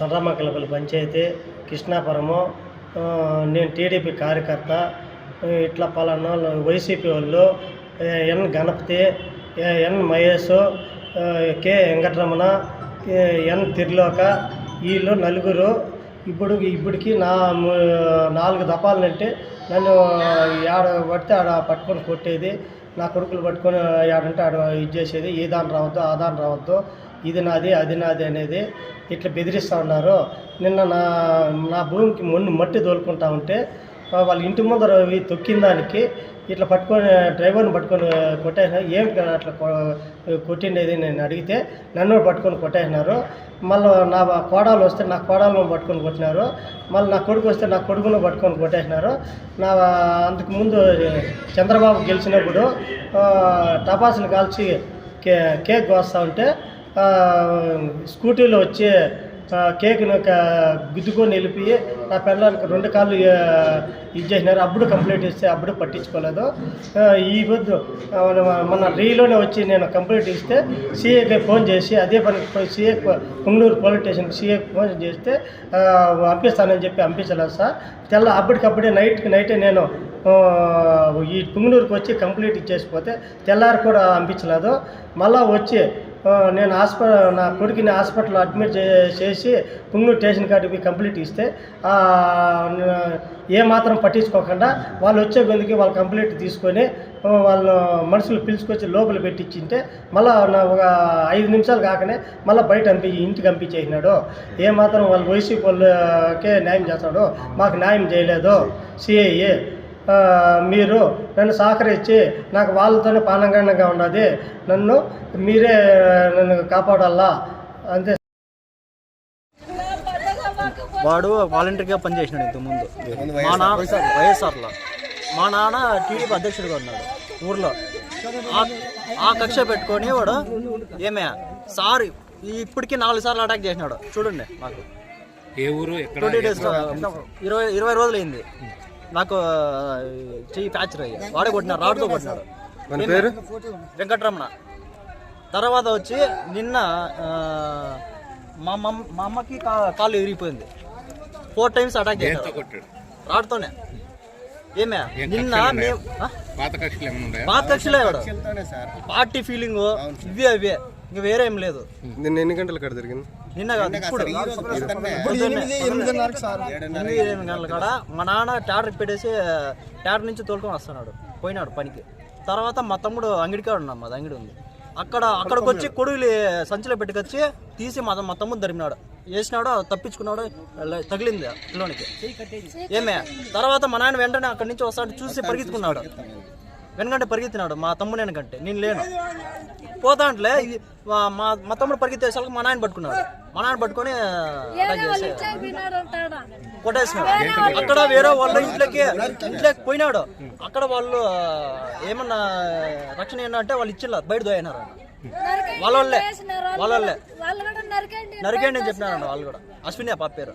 సర్రమ్మకలపల్లి పంచాయతీ కృష్ణాపురము నేను టీడీపీ కార్యకర్త ఇట్లా పలానా వాళ్ళు వైసీపీ వాళ్ళు N Ganapathi N Mahesh K Venkataramana N Tirloka వీళ్ళు నలుగురు. ఇప్పుడు ఇప్పటికి నా నాలుగు దపాలంటే నన్ను ఆడ పడితే ఆడ పట్టుకొని కొట్టేది నా కొడుకులు పట్టుకొని ఆడంటే ఆడ ఇది చేసేది ఈ దాని రావద్దు ఆ దాని రావద్దు. ఇది నాది అది నాది అనేది ఇట్లా బెదిరిస్తూ ఉన్నారు నిన్న నా నా భూమికి మొన్ను మట్టి తోలుకుంటా ఉంటే వాళ్ళ ఇంటి ముందర తొక్కిన దానికి ఇట్లా పట్టుకొని డ్రైవర్ని పట్టుకొని కొట్టేసిన ఏం అట్లా కొట్టిండేది నేను అడిగితే నన్ను పట్టుకొని కొట్టేసినారు. మళ్ళీ నా కోడలు వస్తే నా కోడాలను పట్టుకొని కొట్టినారు. మళ్ళీ నా కొడుకు వస్తే నా కొడుకును పట్టుకొని కొట్టేసినారు. నా అంతకు ముందు చంద్రబాబు గెలిచినప్పుడు టపాసులు కాల్చి కే కేక్ కోస్తూ ఉంటే స్కూటీలో వచ్చి కేక్ను ఒక గుద్దుకొని వెళ్ళిపి నా పిల్లలకి రెండు కాళ్ళు ఇచ్చేసినారు. ఇది చేసినారు అప్పుడు కంప్లీట్ ఇస్తే అప్పుడు పట్టించుకోలేదు. ఈ పొద్దు మన- రీలోనే వచ్చి నేను కంప్లీట్ ఇస్తే సీఏకి ఫోన్ చేసి అదే పనికి పోయి సీఏ పుంగనూరు పోలీస్ స్టేషన్కి సీఏకి ఫోన్ చేస్తే పంపిస్తానని చెప్పి పంపించలేదు సార్. తెల్ల అప్పటికప్పుడే నైట్కి నైటే నేను ఈ పుంగనూరుకి వచ్చి కంప్లీట్ ఇచ్చేసిపోతే తెల్లారి కూడా పంపించలేదు. మళ్ళా వచ్చి నేను హాస్పిటల్ నా కొడుకుని హాస్పిటల్లో అడ్మిట్ చే- చేసి పుంగనూరు స్టేషన్ కాడికి కంప్లీట్ ఇస్తే ఏ మాత్రం పట్టించుకోకుండా వాళ్ళు వచ్చే కొద్దికి వాళ్ళు కంప్లీట్ తీసుకొని వాళ్ళు మనుషులు పిలుచుకొచ్చి లోపల పెట్టించింటే మళ్ళీ ఒక ఐదు నిమిషాలు కాకనే మళ్ళీ బయట అంపి ఇంటికి పంపించేసినాడు ఏ మాత్రం వాళ్ళు వైసీపీ వాళ్ళకే న్యాయం చేస్తాడు మాకు న్యాయం చేయలేదు. సిఐఏ మీరు నన్ను సహకరించి నాకు వాళ్ళతోనే పానంగండంగా ఉన్నది నన్ను మీరే నన్ను కాపాడాలా? అంతే. వాడు వాలంటీర్గా పనిచేసినాడు ఇంతకుముందు. మా నాన్న వైఎస్ఆర్లో. మా నాన్న టీడీపీ అధ్యక్షుడిగా ఉన్నాడు ఊర్లో. ఆ- ఆ కక్ష పెట్టుకొని వాడు ఏమే సార్ ఇప్పటికీ నాలుగు సార్లు అటాక్ చేసినాడు. చూడండి నాకు ఏ ఊరు? ఎక్కడ? ట్వంటీ డేస్ ఇరవై ఇరవై రోజులు అయింది నాకు చెయ్యి ఫ్రాక్చర్ అయ్యి. వాడే కొట్టినాడు రాడ్తో కొట్టినాడు. పేరు? వెంకటరమణ. తర్వాత వచ్చి నిన్న మా మమ్ మా అమ్మకి కా- కాళ్ళు విరిగిపోయింది ఫోర్ టైమ్స్ అటాక్ రాడ్తోనే. ఏమే? నిన్న? పాత కక్షలు పాత కక్షలే పార్టీ ఫీలింగ్ ఇవే అవే ఇంక వేరే ఏం లేదు. నిన్న ఎన్ని గంటల కాడ జరిగింది? నిన్న కాదు ఇప్పుడు. ఎనిమిది ఎనిమిది గంటల కాడ? మా నాన్న ట్యాటర్ పెట్టేసి ట్యాటర్ నుంచి తోలుకొని వస్తున్నాడు. పోయినాడు పనికి. తర్వాత మా తమ్ముడు అంగడికాడ ఉన్నాం మాది అంగడి ఉంది. అక్కడ అక్కడికి వచ్చి కొడుగులు సంచిలో పెట్టుకొచ్చి తీసి మా మా తమ్ముడు తరిమినాడు. వేసినాడు తప్పించుకున్నాడు తగిలింది పిల్లోనికి ఏమే? తర్వాత మా నాన్న వెంటనే అక్కడి నుంచి వస్తాడు చూసి పరిగెత్తుకున్నాడు. వెనకంటే పరిగెత్తినాడు మా తమ్ముడు వెనకంటే. నేను లేను. పోతాంట్లే మా మా- తమ్ముడు పరిగెత్తేసరికి మా నాయన పట్టుకున్నాడు. మా నాయన పట్టుకొని కొట్టేసినాడు. అక్కడ వేరే వాళ్ళ ఇంట్లోకి ఇంట్లోకి పోయినాడు. అక్కడ వాళ్ళు ఏమన్నా రక్షణ ఏంటంటే వాళ్ళు ఇచ్చిల్లా బయట దోయినారు. వాళ్ళ వాళ్ళే వాళ్ళ వాళ్ళే నరికేయండి అని చెప్పినారంట వాళ్ళు కూడా. అశ్విని ఆ పాప పేరు.